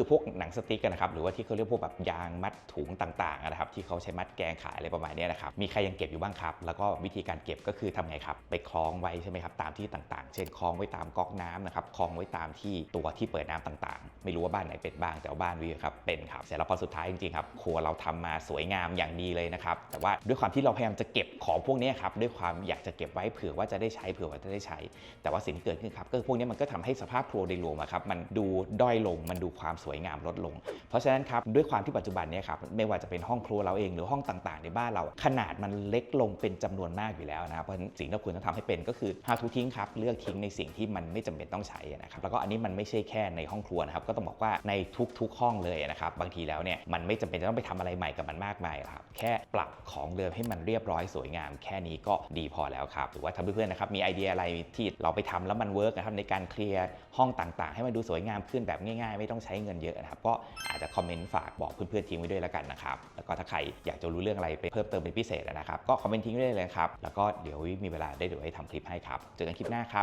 คือพวกหนังสติ๊กกันนะครับหรือว่าที่เขาเรียกพวกแบบยางมัดถุงต่างๆนะครับที่เขาใช้มัดแกงขายอะไรประมาณนี้นะครับมีใครยังเก็บอยู่บ้างครับ แล้วก็วิธีการเก็บก็คือทำไงครับ ไปคล้องไว้ใช่ไหมครับตามที่ต่างๆ เช่นคล้องไว้ตามก๊อกน้ำนะครับคล้องไว้ตามที่ตัวที่เปิดน้ำต่างๆ ไม่รู้ว่าบ้านไหนเป็นบ้างแต่ว่าบ้านวิวครับเป็นครับเสร็จแล้วพอสุดท้ายจริงๆครับครัวเราทำมาสวยงามอย่างดีเลยนะครับแต่ว่าด้วยความที่เราพยายามจะเก็บของพวกนี้ครับด้วยความอยากจะเก็บไว้เผื่อว่าจะได้ใช้เผื่อว่าจะได้ใช้ แต่ว่าสิ่งที่เกิดขึ้นครับก็คือพวกนี้มันก็ทำให้สภาพครัวโดยรวมครับมันดูด้อยลงมันดูความสวยงามลดลง เพราะฉะนั้นครับด้วยความที่ปัจจุบันนี้ครับไม่ว่าจะเป็นห้องครัวเราเองหรือห้องต่างๆ ในบ้านเรา ขนาดมันเล็กลงเป็นจำนวนมากอยู่แล้วนะครับเพราะฉะนั้นสิ่งที่เราควรต้องทำให้เป็นก็คือ how to ทิ้งครับเลือกทิ้งในสิ่งที่มันไม่จำเป็นต้องใช้นะครับแล้วก็อันนี้มันไม่ใช่แค่ในห้องครัวนะครับก็ต้องบอกว่าในทุกๆ ห้องเลยนะครับบางทีแล้วเนี่ยมันไม่จำเป็นจะต้องไปทำอะไรใหม่กับมันมากมายครับแค่ปรับของเดิมให้มันเรียบร้อยสวยงาม แค่นี้ก็ดีพอแล้วครับหรือว่าถ้าเพื่อนๆนะครับมีไอเดียอะไรที่เราไปทำแล้วมันเวิร์กนะครับในการเคลียร์ห้องต่างๆ ให้มันดูสวยงามขึ้นแบบง่าย ๆ ไม่ต้องใช้เงินเยอะนะครับ ก็อาจจะคอมเมนต์ฝากบอกเพื่อนๆทิ้งไว้ด้วยแล้วกันนะครับ แล้วก็ถ้าใครอยากจะรู้เรื่องอะไรไปเพิ่มเติมเป็นพิเศษนะครับ ก็คอมเมนต์ทิ้งไว้ได้เลยครับ แล้วก็เดี๋ยวมีเวลาได้เดี๋ยวให้ทำคลิปให้ครับ เจอกันคลิปหน้าครับ